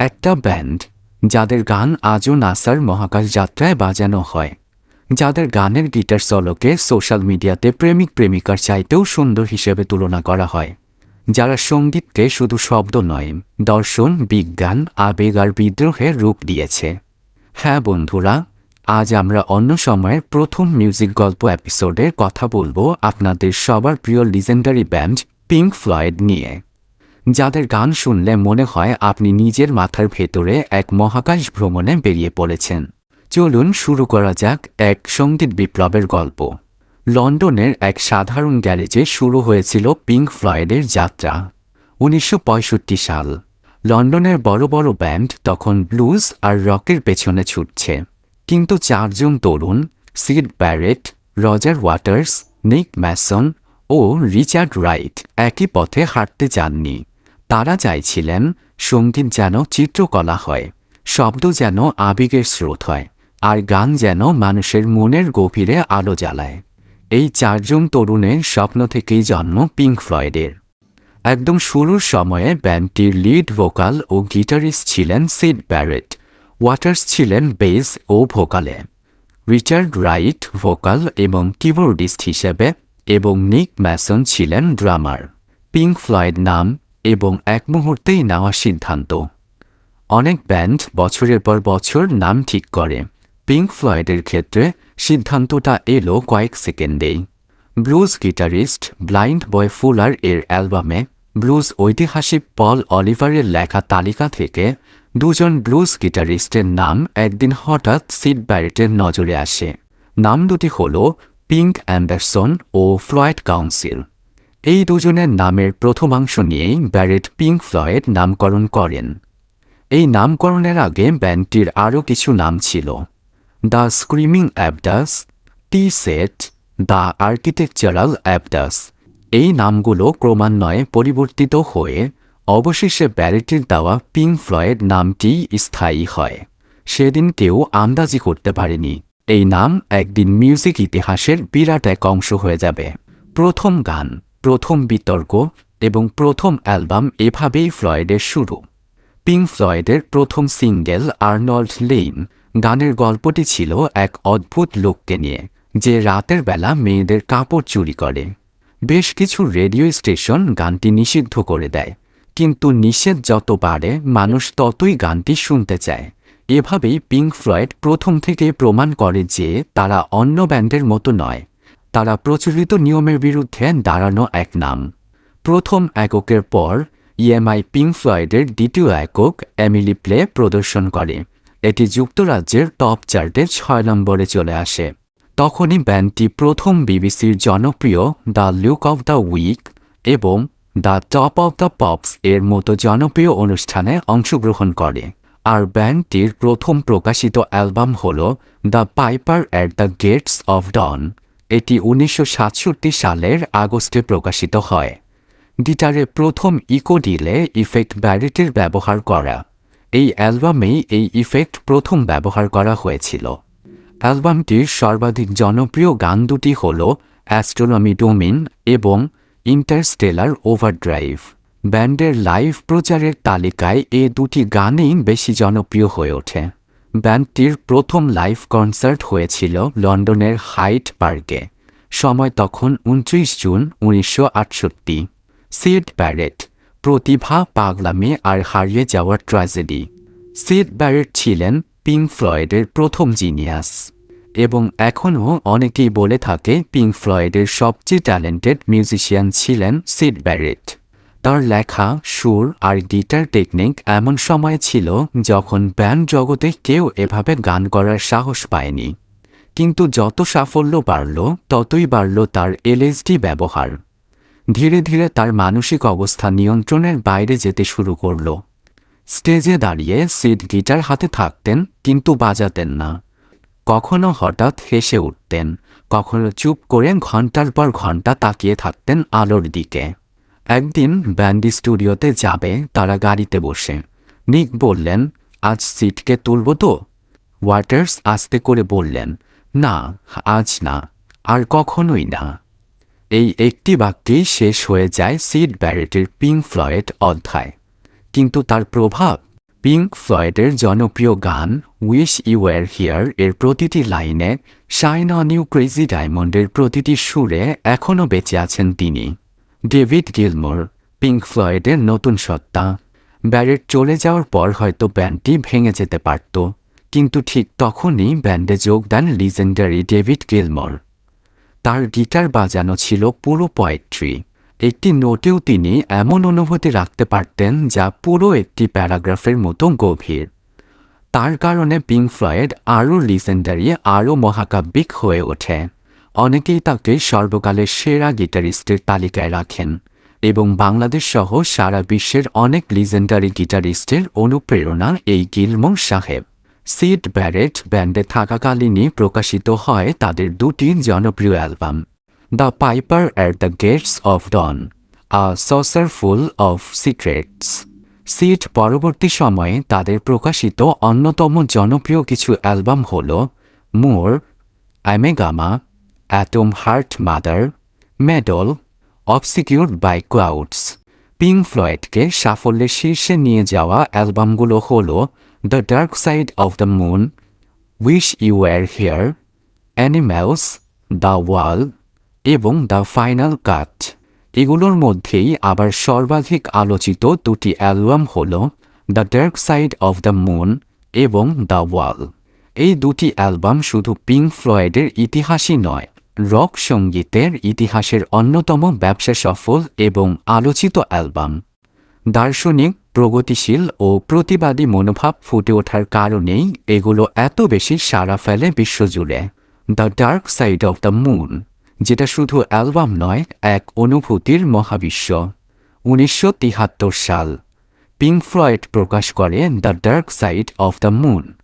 একটা ব্যান্ড যাদের গান আজও নাসার মহাকাশ যাত্রায় বাজানো হয়, যাদের গানের গিটার সলোকে সোশ্যাল মিডিয়াতে প্রেমিক প্রেমিকার চাইতেও সুন্দর হিসেবে তুলনা করা হয়। যারা সঙ্গীতকে শুধু শব্দ নয়, দর্শন, বিজ্ঞান, আবেগ আর বিদ্রোহের রূপ দিয়েছে। হ্যাঁ বন্ধুরা, আজ আমরা অন্য সময়ের প্রথম মিউজিক গল্প এপিসোডে কথা বলব আপনাদের সবার প্রিয় লিজেন্ডারি ব্যান্ড পিঙ্ক ফ্লয়েড নিয়ে। যাদের গান শুনলে মনে হয় আপনি নিজের মাথার ভেতরে এক মহাকাশ ভ্রমণে বেরিয়ে পড়েছেন। চলুন শুরু করা যাক এক সংগীত বিপ্লবের গল্প। লন্ডনের এক সাধারণ গ্যারেজে শুরু হয়েছিল পিঙ্ক ফ্লয়েডের যাত্রা, উনিশশো পঁয়ষট্টি সাল। লন্ডনের বড় বড় ব্যান্ড তখন ব্লুজ আর রকের পেছনে ছুটছে। কিন্তু চারজন তরুণ, Syd Barrett, Roger Waters, Nick Mason ও রিচার্ড রাইট একই পথে হাঁটতে চাননি তারা চাইছিলেন সংগীত যেন চিত্রকলা হয়, শব্দ যেন আবেগের স্রোত হয়, আর গান যেন মানুষের মনের গভীরে আলো জ্বালায়। এই চারজন তরুণের স্বপ্ন থেকেই জন্ম পিঙ্ক ফ্লয়েডের। একদম শুরুর সময়ে ব্যান্ডটির লিড ভোকাল ও গিটারিস্ট ছিলেন সিড ব্যারেট, ওয়াটার্স ছিলেন বেস ও ভোকালে। রিচার্ড রাইট ভোকাল এবং কিবোর্ডিস্ট হিসেবে এবং নিক ম্যাসন ছিলেন ড্রামার। পিঙ্ক ফ্লয়েড নাম এবং এক মুহূর্তেই নেওয়া সিদ্ধান্ত। অনেক ব্যান্ড বছরের পর বছর নাম ঠিক করে। পিঙ্ক ফ্লয়েডের ক্ষেত্রে সিদ্ধান্তটা এলো কয়েক সেকেন্ডেই। Blues guitarist blind boy Fuller এর অ্যালবামে ব্লুজ ঐতিহাসিক পল অলিভারের লেখা তালিকা থেকে দুজন ব্লুজ গিটারিস্টের নাম একদিন হঠাৎ সিড ব্যারেটের নজরে আসে। নাম দুটি হল পিঙ্ক অ্যান্ডারসন ও ফ্লয়েড কাউন্সিল। এই দুজনের নামের প্রথমাংশ নিয়েই ব্যারেট পিঙ্ক ফ্লয়েড নামকরণ করেন। এই নামকরণের আগে ব্যান্ডটির আরও কিছু নাম ছিল। The screaming abdabs tea set the architectural abdabs এই নামগুলো ক্রমান্বয়ে পরিবর্তিত হয়ে অবশেষে ব্যারেটের দেওয়া পিঙ্ক ফ্লয়েড নামটি স্থায়ী হয়। সেদিন কেউ আন্দাজি করতে পারেনি, এই নাম একদিন মিউজিক ইতিহাসের বিরাট এক অংশ হয়ে যাবে। প্রথম গান প্রথম বিতর্ক এবং প্রথম অ্যালবাম এভাবেই ফ্লয়েডের শুরু। পিঙ্ক ফ্লয়েডের প্রথম সিঙ্গেল আর্নল্ড লেইন গানের গল্পটি ছিল এক অদ্ভুত লোককে নিয়ে, যে রাতের বেলা মেয়েদের কাপড় চুরি করে। বেশ কিছু রেডিও স্টেশন গানটি নিষিদ্ধ করে দেয়, কিন্তু নিষেধ যত বাড়ে, মানুষ ততই গানটি শুনতে চায়। এভাবেই পিঙ্ক ফ্লয়েড প্রথম থেকে প্রমাণ করে যে তারা অন্য ব্যান্ডের মতো নয়। তারা প্রচলিত নিয়মের বিরুদ্ধে দাঁড়ানো এক নাম। প্রথম এককের পর, ইএমআই পিঙ্ক ফ্লয়েডের দ্বিতীয় একক এমিলি প্লে প্রদর্শন করে। এটি যুক্তরাজ্যের টপ চার্টে ছয় নম্বরে চলে আসে। তখনই ব্যান্ডটি প্রথম বিবিসির জনপ্রিয় the look of the week এবং the top of the pops এর মতো জনপ্রিয় অনুষ্ঠানে অংশগ্রহণ করে। আর ব্যান্ডটির প্রথম প্রকাশিত অ্যালবাম হল the piper at the gates of dawn. এটি উনিশশো সাতষট্টি সালের আগস্টে প্রকাশিত হয়। গিটারে প্রথম ইকো ডিলে ইফেক্ট ব্যারিটের ব্যবহার করা। এই অ্যালবামেই এই ইফেক্ট প্রথম ব্যবহার করা হয়েছিল। অ্যালবামটির সর্বাধিক জনপ্রিয় গান দুটি হল অ্যাস্ট্রোনমি ডোমিন এবং ইন্টারস্টেলার ওভারড্রাইভ। ব্যান্ডের লাইভ প্রচারের তালিকায় এ দুটি গানেই বেশি জনপ্রিয় হয়ে ওঠে। ব্যান্ডটির প্রথম লাইভ কনসার্ট হয়েছিল লন্ডনের হাইট পার্কে, সময় তখন উনত্রিশ জুন উনিশশো আটষট্টি। সিড ব্যারেট, প্রতিভা পাগলামে আর হারিয়ে যাওয়ার ট্র্যাজেডি। সিড ব্যারেট ছিলেন পিঙ্ক ফ্লয়েডের প্রথম জিনিয়াস এবং এখনও অনেকেই বলে থাকে পিঙ্ক ফ্লয়েডের সবচেয়ে ট্যালেন্টেড মিউজিশিয়ান ছিলেন সিড ব্যারেট। তার লেখা, সুর আর গিটার টেকনিক এমন সময় ছিল যখন ব্যান্ড জগতে কেউ এভাবে গান করার সাহস পায়নি। কিন্তু যত সাফল্য বাড়ল, ততই বাড়ল তার এলএসডি ব্যবহার। ধীরে ধীরে তার মানসিক অবস্থা নিয়ন্ত্রণের বাইরে যেতে শুরু করল। স্টেজে দাঁড়িয়ে সিড গিটার হাতে থাকতেন, কিন্তু বাজাতেন না। কখনো হঠাৎ হেসে উঠতেন, কখনো চুপ করে ঘণ্টার পর ঘণ্টা তাকিয়ে থাকতেন আলোর দিকে। একদিন ব্যান্ডি স্টুডিওতে যাবে, তারা গাড়িতে বসে। নিক বললেন, আজ সিটকে তুলব তো? ওয়াটার্স আস্তে করে বললেন, না, আজ না, আর কখনোই না। এই একটি বাক্যেই শেষ হয়ে যায় সিড ব্যারেটের পিঙ্ক ফ্লয়েড অধ্যায়। কিন্তু তার প্রভাব? পিঙ্ক ফ্লয়েডের জনপ্রিয় গান উইশ ইউ ওয়ার হিয়ার এর প্রতিটি লাইনে শাইন অন ইউ ক্রেজি ডায়মন্ডের প্রতিটি সুরে এখনও বেঁচে আছেন তিনি। ডেভিড গিলমোর পিঙ্ক ফ্লয়েডের নতুন সত্তা। ব্যারেট চলে যাওয়ার পর হয়তো ব্যান্ডটি ভেঙে যেতে পারত, কিন্তু ঠিক তখনই ব্যান্ডে যোগ দেন লিজেন্ডারি ডেভিড গিলমোর তার গিটার বাজানো ছিল পুরো পয়েট্রি একটি নোটেও তিনি এমন অনুভূতি রাখতে পারতেন যা পুরো একটি প্যারাগ্রাফের মতো গভীর। তার কারণে পিঙ্ক ফ্লয়েড আরও লিজেন্ডারি আরও মহাকাব্যিক হয়ে ওঠে। অনেকেই তাকে সর্বকালের সেরা গিটারিস্টের তালিকায় রাখেন এবং বাংলাদেশ সহ সারা বিশ্বের অনেক লিজেন্ডারি গিটারিস্টের অনুপ্রেরণা এই গিলমং সাহেব। সিড ব্যারেট ব্যান্ডে থাকাকালীনই প্রকাশিত হয় তাদের দুটি জনপ্রিয় album the piper at the gates of dawn a saucerful of secrets seat পরবর্তী সময়ে তাদের প্রকাশিত অন্যতম জনপ্রিয় কিছু অ্যালবাম হল more Ummagumma atom heart mother meddle obscured by clouds Pink ফ্লয়েডকে সাফল্যের শীর্ষে নিয়ে যাওয়া অ্যালবামগুলো হল the dark side of the moon wish you were here animals the wall এবং দ্য ফাইনাল কাট এগুলোর মধ্যেই আবার সর্বাধিক আলোচিত দুটি অ্যালবাম হল the dark side of the moon এবং দ্য ওয়াল এই দুটি অ্যালবাম শুধু পিঙ্ক ফ্লয়েডের ইতিহাসই নয় রক সঙ্গীতের ইতিহাসের অন্যতম ব্যবসা সফল এবং আলোচিত অ্যালবাম। দার্শনিক, প্রগতিশীল ও প্রতিবাদী মনোভাব ফুটে ওঠার কারণেই এগুলো এত বেশি সাড়া ফেলে বিশ্বজুড়ে। The dark side of the moon, যেটা শুধু অ্যালবাম নয়, এক অনুভূতির মহাবিশ্ব। উনিশশো সাল, পিঙ্ক ফ্লয়েড প্রকাশ করে the dark side of the moon.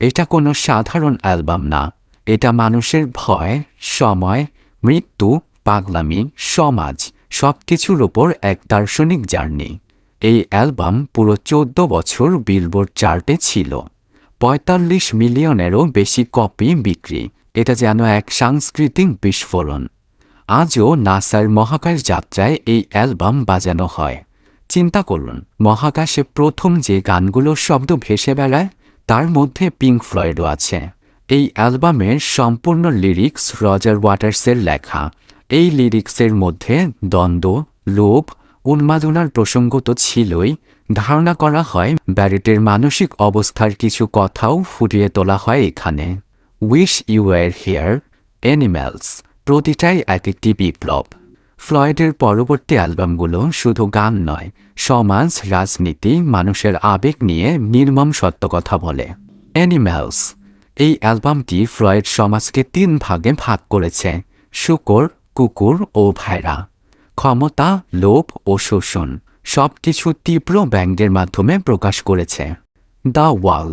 এটা কোনো সাধারণ অ্যালবাম না। এটা মানুষের ভয়, সময়, মৃত্যু, পাগলামি, সমাজ সব কিছুর ওপর এক দার্শনিক জার্নি। এই অ্যালবাম পুরো চোদ্দ বছর বিলবোর্ড চার্টে ছিল। পঁয়তাল্লিশ মিলিয়নেরও বেশি কপি বিক্রি। এটা যেন এক সাংস্কৃতিক বিস্ফোরণ। আজও নাসার মহাকাশ যাত্রায় এই অ্যালবাম বাজানো হয়। চিন্তা করুন, মহাকাশে প্রথম যে গানগুলো শব্দ ভেসে বেড়ায়, তার মধ্যে পিঙ্ক ফ্লয়েডও আছে। এই অ্যালবামের সম্পূর্ণ লিরিক্স রজার ওয়াটার্সের লেখা। এই লিরিক্সের মধ্যে দ্বন্দ্ব, লোভ, উন্মাদনার প্রসঙ্গ তো ছিলই। ধারণা করা হয় ব্যারেটের মানসিক অবস্থার কিছু কথাও ফুটিয়ে তোলা হয় এখানে। Wish you are here animals প্রতিটাই এক একটি বিপ্লব। ফ্লয়েডের পরবর্তী অ্যালবামগুলো শুধু গান নয়, সমাজ, রাজনীতি, মানুষের আবেগ নিয়ে নির্মম সত্য কথা বলে। অ্যানিম্যালস এই অ্যালবামটি ফ্লয়েড সমাজকে তিন ভাগে ভাগ করেছে, শুকর, কুকুর ও ভাইরা। ক্ষমতা, লোভ ও শোষণ সব কিছু তীব্র ব্যঙ্গের মাধ্যমে প্রকাশ করেছে। দ্য ওয়াল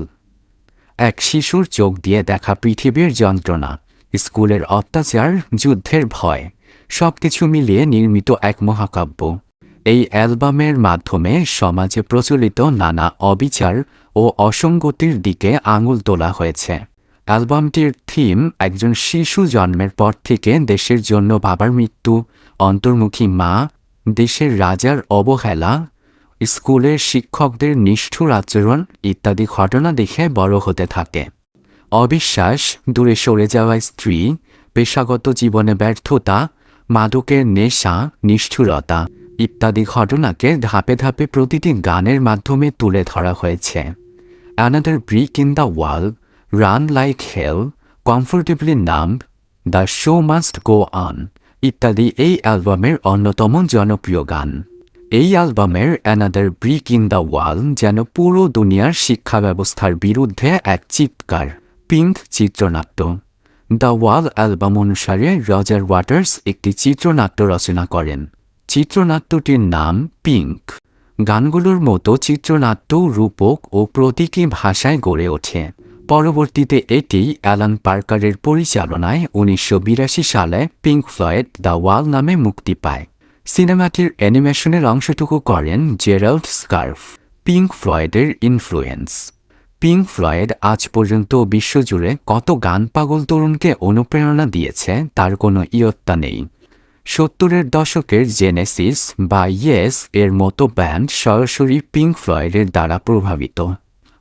এক শিশুর চোখ দিয়ে দেখা পৃথিবীর যন্ত্রণা, স্কুলের অত্যাচার, যুদ্ধের ভয়, সবকিছু মিলিয়ে নির্মিত এক মহাকাব্য। এই অ্যালবামের মাধ্যমে সমাজে প্রচলিত নানা অবিচার ও অসঙ্গতির দিকে আঙুল তোলা হয়েছে। অ্যালবামটির থিম একজন শিশু জন্মের পর থেকে দেশের জন্য বাবার মৃত্যু, অন্তর্মুখী মা, দেশের রাজার অবহেলা স্কুলের শিক্ষকদের নিষ্ঠুর আচরণ ইত্যাদি ঘটনা দেখে বড় হতে থাকে। অবিশ্বাস, দূরে সরে যাওয়া স্ত্রী, পেশাগত জীবনে ব্যর্থতা, মাদকের নেশা, নিষ্ঠুরতা ইত্যাদি ঘটনাকে ধাপে ধাপে প্রতিটি গানের মাধ্যমে তুলে ধরা হয়েছে। Another brick in the wall run like hell comfortably numb the show must go on ইত্যাদি এই অ্যালবামের অন্যতম জনপ্রিয় গান। এই অ্যালবামের another brick in the wall যেন পুরো দুনিয়ার শিক্ষা ব্যবস্থার বিরুদ্ধে এক চিৎকার। পিঙ্ক চিত্রনাট্য। দ্য ওয়াল অ্যালবাম অনুসারে রজার ওয়াটার্স একটি চিত্রনাট্য রচনা করেন। চিত্রনাট্যটির নাম পিঙ্ক গানগুলোর মতো চিত্রনাট্য, রূপক ও প্রতীকী ভাষায় গড়ে ওঠে। পরবর্তীতে এটি অ্যালান পার্কারের পরিচালনায় উনিশশো বিরাশি সালে পিঙ্ক ফ্লয়েড দ্য ওয়াল নামে মুক্তি পায়। সিনেমাটির অ্যানিমেশনের অংশটুকু করেন জেরাল্ড স্কার্ফ, পিঙ্ক ফ্লয়েডের ইনফ্লুয়েন্স। পিঙ্ক ফ্লয়েড আজ পর্যন্ত বিশ্বজুড়ে কত গান পাগল তরুণকে অনুপ্রেরণা দিয়েছে তার কোনো ইয়ত্তা নেই। সত্তরের দশকের জেনেসিস বা ইয়েস এর মতো ব্যান্ড সরাসরি পিঙ্ক ফ্লয়েডের দ্বারা প্রভাবিত।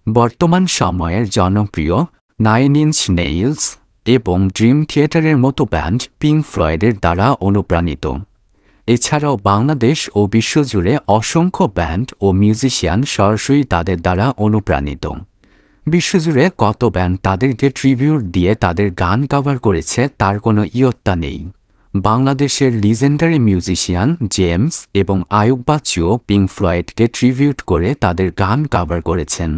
বর্তমান সময়ের জনপ্রিয় নাইন ইঞ্চ নেইলস এবং ড্রিম থিয়েটারের মতো ব্যান্ড পিঙ্ক ফ্লয়েডের দ্বারা অনুপ্রাণিত। এছাড়াও বাংলাদেশ ও বিশ্বজুড়ে অসংখ্য ব্যান্ড ও মিউজিশিয়ান সরাসরি তাদের দ্বারা অনুপ্রাণিত। বিশ্বজুড়ে কত ব্যান্ড তাদেরকে ট্রিবিউট দিয়ে তাদের গান কভার করেছে তার কোনো ইয়ত্তা নেই। বাংলাদেশের লিজেন্ডারি মিউজিশিয়ান জেমস এবং আয়ুব বাচ্চুও পিঙ্ক ফ্লয়েডকে ট্রিবিউট করে তাদের গান কভার করেছেন।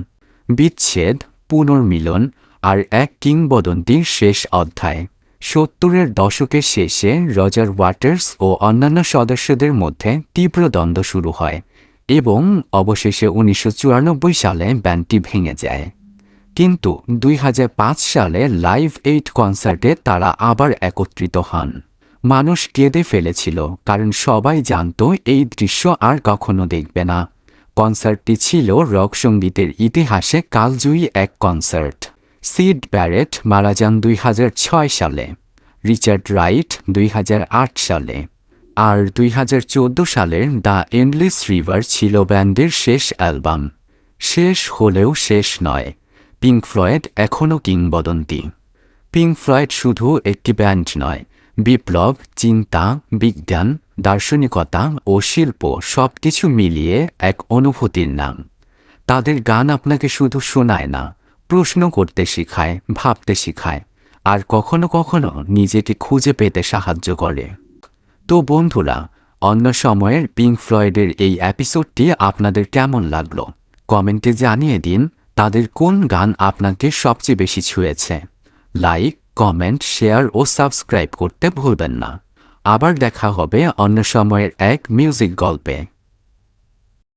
বিচ্ছেদ, পুনর্মিলন আর এক কিংবদন্তির শেষ অধ্যায়। সত্তরের দশকের শেষে রজার ওয়াটার্স ও অন্যান্য সদস্যদের মধ্যে তীব্র দ্বন্দ্ব শুরু হয় এবং অবশেষে উনিশশো চুরানব্বই সালে ব্যান্ডটি ভেঙে যায়। কিন্তু দুই হাজার পাঁচ সালে লাইভ এইট কনসার্টে তারা আবার একত্রিত হন। মানুষ কেঁদে ফেলেছিল, কারণ সবাই জানত এই দৃশ্য আর কখনো দেখবে না। কনসার্টটি ছিল রক সঙ্গীতের ইতিহাসে কালজয়ী এক কনসার্ট। সিড ব্যারেট মারা যান দুই হাজার ছয় সালে, রিচার্ড রাইট দুই হাজার আট সালে, আর দুই হাজার চোদ্দ সালের দ্য এন্ডলেস রিভার ছিল ব্যান্ডের শেষ অ্যালবাম। শেষ হলেও শেষ নয়, পিঙ্ক ফ্লয়েড এখনও কিংবদন্তি। পিঙ্ক ফ্লয়েড শুধু একটি ব্যান্ড নয়, বিপ্লব, চিন্তা, বিজ্ঞান দার্শনিকতা ও শিল্প সব কিছু মিলিয়ে এক অনুভূতির নাম। তাদের গান আপনাকে শুধু শোনায় না, প্রশ্ন করতে শেখায়, ভাবতে শেখায়, আর কখনো কখনো নিজেকে খুঁজে পেতে সাহায্য করে। তো বন্ধুরা, অন্য সময়ের পিঙ্ক ফ্লয়েডের এই এপিসোডটি আপনাদের কেমন লাগল? কমেন্টে জানিয়ে দিন, তাদের কোন গান আপনাকে সবচেয়ে বেশি ছুঁয়েছে। লাইক, কমেন্ট, শেয়ার ও সাবস্ক্রাইব করতে ভুলবেন না। আবার দেখা হবে অন্য সময়ের এক মিউজিক গল্পে।